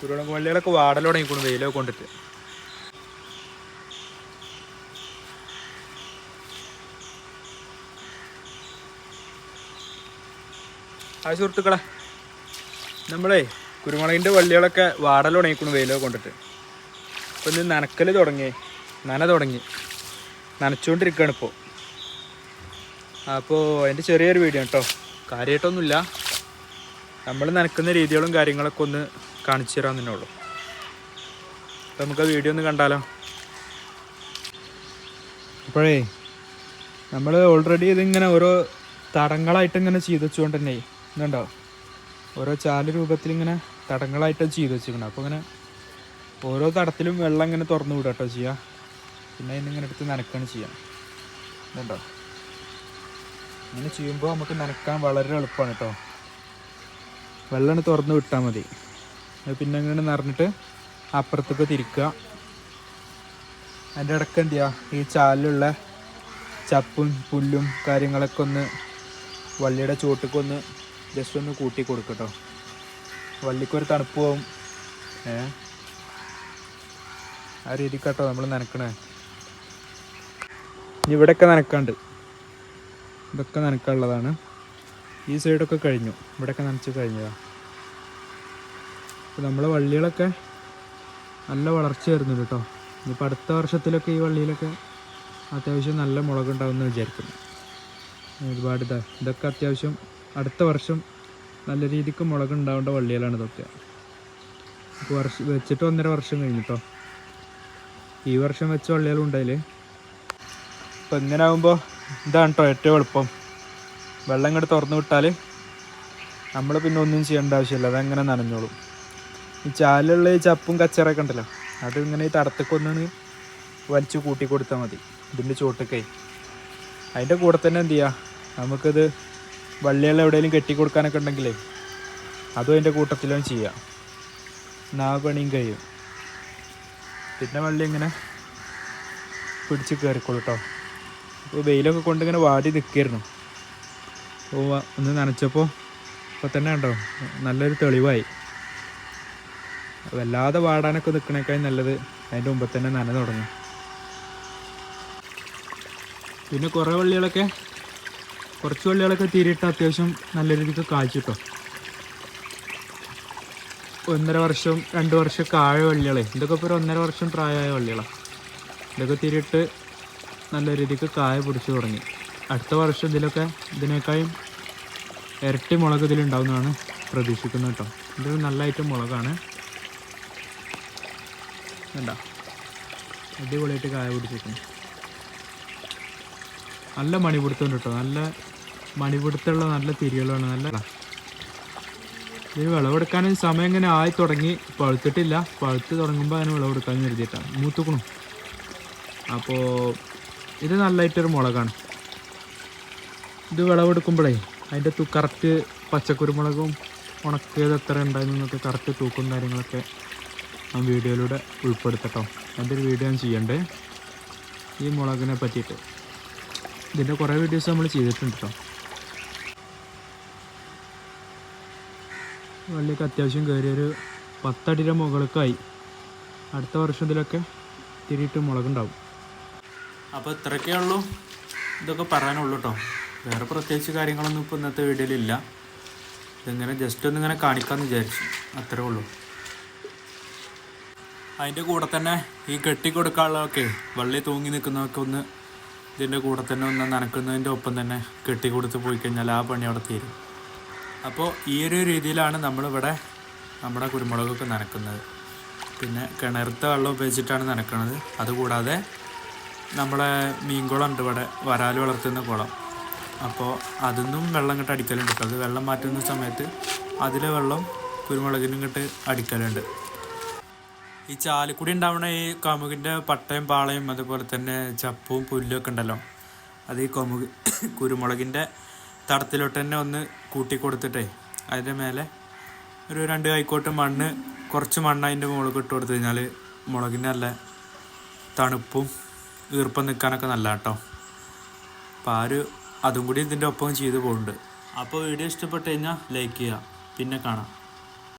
കുരുമുളക് വള്ളികളൊക്കെ വാടലോടെ നിൽക്കുന്നു വെയിലൊക്കെ കൊണ്ടിട്ട്. ആ സുഹൃത്തുക്കളെ നമ്മളേ കുരുമുളകിന്റെ വള്ളികളൊക്കെ വാടലോടെ നിൽക്കുന്നു വെയിലൊക്കെ കൊണ്ടിട്ട്. അപ്പോൾ ഇന്ന് നനക്കൽ തുടങ്ങി നന തുടങ്ങി. നനച്ചുകൊണ്ടിരിക്കുകയാണ് ഇപ്പോൾ അപ്പോൾ എന്റെ ചെറിയൊരു വീഡിയോ കേട്ടോ കാര്യമായിട്ടൊന്നുമില്ല നമ്മൾ നനക്കുന്ന രീതികളും കാര്യങ്ങളൊക്കെ ഒന്ന് കാണിച്ചു തരാൻ തന്നെ ഉള്ളൂ. അപ്പം നമുക്ക് വീഡിയോ ഒന്ന് കണ്ടാലോ? അപ്പോഴേ നമ്മൾ ഓൾറെഡി ഇതിങ്ങനെ ഓരോ തടങ്ങളായിട്ട് ഇങ്ങനെ ചെയ്ത് വെച്ചുകൊണ്ട് തന്നെ ഇതുണ്ടോ? ഓരോ ചാൽ രൂപത്തിൽ ഇങ്ങനെ തടങ്ങളായിട്ട് ചെയ്തു വെച്ചിരിക്കണം. അപ്പോൾ ഇങ്ങനെ ഓരോ തടത്തിലും വെള്ളം ഇങ്ങനെ തുറന്നു വിടുക കേട്ടോ ചെയ്യുക പിന്നെ ഇങ്ങനെ എടുത്ത് നനക്കാണ് ചെയ്യാം. ഇതുണ്ടോ? ഇങ്ങനെ ചെയ്യുമ്പോൾ നമുക്ക് നനക്കാൻ വളരെ എളുപ്പമാണ് കേട്ടോ. വെള്ളം തുറന്നു വിട്ടാൽ മതി. പിന്നെ അങ്ങനെ നിറഞ്ഞിട്ട് അപ്പുറത്തേക്ക് തിരിക്കുക. അതിന്റെ ഇടയ്ക്ക് എന്ത് ചെയ്യുക? ഈ ചാലിലുള്ള ചപ്പും പുല്ലും കാര്യങ്ങളൊക്കെ ഒന്ന് വള്ളിയുടെ ചുവട്ടിക്ക് ഒന്ന് ജസ്റ്റ് ഒന്ന് കൂട്ടി കൊടുക്കട്ടോ വള്ളിക്കൊരു തണുപ്പ് പോവും. ഏ? ആ രീതിക്കാട്ടോ നമ്മൾ നനക്കണേ. ഇവിടെയൊക്കെ നനക്കാണ്ട്. ഇതൊക്കെ നനക്കാനുള്ളതാണ്. ഈ സൈഡൊക്കെ കഴിഞ്ഞു. ഇവിടെയൊക്കെ നനച്ച് കഴിഞ്ഞതാ. അപ്പോൾ നമ്മളെ വള്ളികളൊക്കെ നല്ല വളർച്ച വരുന്നുണ്ട് കേട്ടോ. ഇനിയിപ്പോൾ അടുത്ത വർഷത്തിലൊക്കെ ഈ വള്ളിയിലൊക്കെ അത്യാവശ്യം നല്ല മുളകുണ്ടാവുമെന്ന് വിചാരിക്കുന്നു. ഒരുപാട് ഇതാ ഇതൊക്കെ അത്യാവശ്യം അടുത്ത വർഷം നല്ല രീതിക്ക് മുളക് ഉണ്ടാവേണ്ട വള്ളികളാണ് ഇതൊക്കെ. ഇപ്പോൾ വർഷം വെച്ചിട്ട് ഒന്നര വർഷം കഴിഞ്ഞു കേട്ടോ ഈ വർഷം വെച്ച വള്ളികളും ഉണ്ടായിൽ അപ്പോൾ ഇങ്ങനെ ആകുമ്പോൾ ഇതാണ് കേട്ടോ ഏറ്റവും എളുപ്പം. വെള്ളം ഇങ്ങോട്ട് തുറന്നു വിട്ടാൽ നമ്മൾ പിന്നെ ഒന്നും ചെയ്യേണ്ട ആവശ്യമില്ല. അതങ്ങനെ നനഞ്ഞോളും. ഈ ചാലുള്ള ഈ ചപ്പും കച്ചറൊക്കെ ഉണ്ടല്ലോ അത് ഇങ്ങനെ ഈ തടത്തേക്കൊന്നാണ് വലിച്ചു കൂട്ടി കൊടുത്താൽ മതി ഇതിന്റെ ചുവട്ടൊക്കെ അതിന്റെ കൂടെ തന്നെ എന്ത് ചെയ്യുക നമുക്കത് വള്ളികൾ എവിടെയെങ്കിലും കെട്ടി കൊടുക്കാനൊക്കെ ഉണ്ടെങ്കിലേ അതും അതിന്റെ കൂട്ടത്തിലും ചെയ്യാം. നാ പണിയും കഴിയും. പിന്നെ വള്ളി ഇങ്ങനെ പിടിച്ച് കയറിക്കോളൂ കേട്ടോ അപ്പോൾ വെയിലൊക്കെ കൊണ്ട് ഇങ്ങനെ വാടി നിൽക്കായിരുന്നു ഒന്ന് നനച്ചപ്പോൾ ഇപ്പോൾ തന്നെ ഉണ്ടോ നല്ലൊരു തെളിവായി. വല്ലാതെ വാടാനൊക്കെ നിൽക്കണേക്കാൾ നല്ലത് അതിന്റെ മുമ്പ് തന്നെ നന തുടങ്ങും. പിന്നെ കുറേ വള്ളികളൊക്കെ കുറച്ച് വള്ളികളൊക്കെ തീരിയിട്ട് അത്യാവശ്യം നല്ല രീതിക്ക് കായ്ച്ചിട്ടോ ഒന്നര വർഷം രണ്ട് വർഷം ആയ വള്ളികളെ. ഇതൊക്കെ ഇപ്പോൾ ഒരു ഒന്നര വർഷം പ്രായമായ വള്ളികളാണ് ഇതൊക്കെ തിരിയിട്ട് നല്ല രീതിക്ക് കായ പിടിച്ചു തുടങ്ങി. അടുത്ത വർഷം ഇതിലൊക്കെ ഇതിനേക്കാളും ഇരട്ടി മുളക് ഇതിലുണ്ടാവുന്നതാണ് പ്രതീക്ഷിക്കുന്നത് കേട്ടോ. ഇതൊരു നല്ല ഐറ്റം മുളകാണ്. വേണ്ട അടിപൊളിയായിട്ട് കായ പിടിച്ചിരിക്കുന്നു. നല്ല മണിപിടുത്തം കേട്ടോ. നല്ല മണിപിടുത്തമുള്ള നല്ല തിരികളാണ് നല്ല ഇതിന് വിളവെടുക്കാൻ സമയം ഇങ്ങനെ ആയി തുടങ്ങി. പഴുത്തിട്ടില്ല. പഴുത്ത് തുടങ്ങുമ്പോൾ അതിന് വിളവെടുക്കാൻ കരുതിയിട്ടാണ് മൂത്തുക്കണു. അപ്പോൾ ഇത് നല്ലതായിട്ടൊരു മുളകാണ്. ഇത് വിളവെടുക്കുമ്പോഴേ അതിന്റെ കറക്റ്റ് പച്ചക്കുരുമുളകും ഉണക്കിയത് എത്ര ഉണ്ടായിരുന്നൊക്കെ കറക്റ്റ് തൂക്കും കാര്യങ്ങളൊക്കെ ഞാൻ വീഡിയോയിലൂടെ ഉൾപ്പെടുത്തട്ടോ. എന്റെ ഒരു വീഡിയോ ഞാൻ ചെയ്യണ്ടേ? ഈ മുളകിനെ പറ്റിയിട്ട്. ഇതിന്റെ കുറേ വീഡിയോസ് നമ്മൾ ചെയ്തിട്ടുണ്ട് കേട്ടോ വള്ളിയൊക്കെ അത്യാവശ്യം കയറിയൊരു പത്തടിയുടെ മുകൾക്കായി അടുത്ത വർഷം ഇതിലൊക്കെ തിരിയിട്ട് മുളകുണ്ടാവും. അപ്പോൾ ഇത്രയൊക്കെ ഉള്ളൂ. ഇതൊക്കെ പറയാനുള്ളൂ കേട്ടോ വേറെ പ്രത്യേകിച്ച് കാര്യങ്ങളൊന്നും ഇപ്പോൾ ഇന്നത്തെ വീഡിയോയിലില്ല ഇതിങ്ങനെ ജസ്റ്റ് ഒന്നിങ്ങനെ കാണിക്കാമെന്ന് വിചാരിച്ചു. അത്രേ ഉള്ളൂ. അതിന്റെ കൂടെ തന്നെ ഈ കെട്ടി കൊടുക്കാനുള്ളതൊക്കെ വള്ളി തൂങ്ങി നിൽക്കുന്നതൊക്കെ ഒന്ന് ഇതിന്റെ കൂടെ തന്നെ ഒന്ന് നനക്കുന്നതിന്റെ ഒപ്പം തന്നെ കെട്ടി കൊടുത്ത് പോയി കഴിഞ്ഞാൽ ആ പണി അവിടെ തീരും. അപ്പോൾ ഈ ഒരു രീതിയിലാണ് നമ്മളിവിടെ നമ്മുടെ കുരുമുളകൊക്കെ നനക്കുന്നത്. പിന്നെ കിണറത്തെ വെള്ളം ഉപയോഗിച്ചിട്ടാണ് നനക്കുന്നത് അതുകൂടാതെ നമ്മളെ മീൻകുളം ഉണ്ട് ഇവിടെ വരാൽ വളർത്തുന്ന കുളം. അപ്പോൾ അതിന്നും വെള്ളം ഇങ്ങോട്ട് അടിക്കലുണ്ട്. അത് വെള്ളം മാറ്റുന്ന സമയത്ത് അതിലെ വെള്ളം കുരുമുളകിനും ഇങ്ങോട്ട് അടിക്കലുണ്ട്. ഈ ചാലിക്കുടി ഉണ്ടാവുന്ന ഈ കമുകിന്റെ പട്ടയും പാളയും അതുപോലെ തന്നെ ചപ്പും പുല്ലും ഒക്കെ ഉണ്ടല്ലോ. അത് ഈ കമുക് കുരുമുളകിന്റെ തടത്തിലോട്ട് തന്നെ ഒന്ന് കൂട്ടി കൊടുത്തിട്ടേ അതിന്റെ മേലെ ഒരു രണ്ട് കൈക്കോട്ട് മണ്ണ് കുറച്ച് മണ്ണ് അതിന്റെ മുളക് ഇട്ട് കൊടുത്തു കഴിഞ്ഞാൽ മുളകിന് നല്ല തണുപ്പും ഈർപ്പം നിൽക്കാനൊക്കെ നല്ല കേട്ടോ അപ്പോൾ ആ ഒരു അതും കൂടി ഇതിന്റെ ഒപ്പം ചെയ്തു പോകുന്നുണ്ട്. അപ്പോൾ വീഡിയോ ഇഷ്ടപ്പെട്ട് കഴിഞ്ഞാൽ ലൈക്ക് ചെയ്യുക പിന്നെ കാണാം.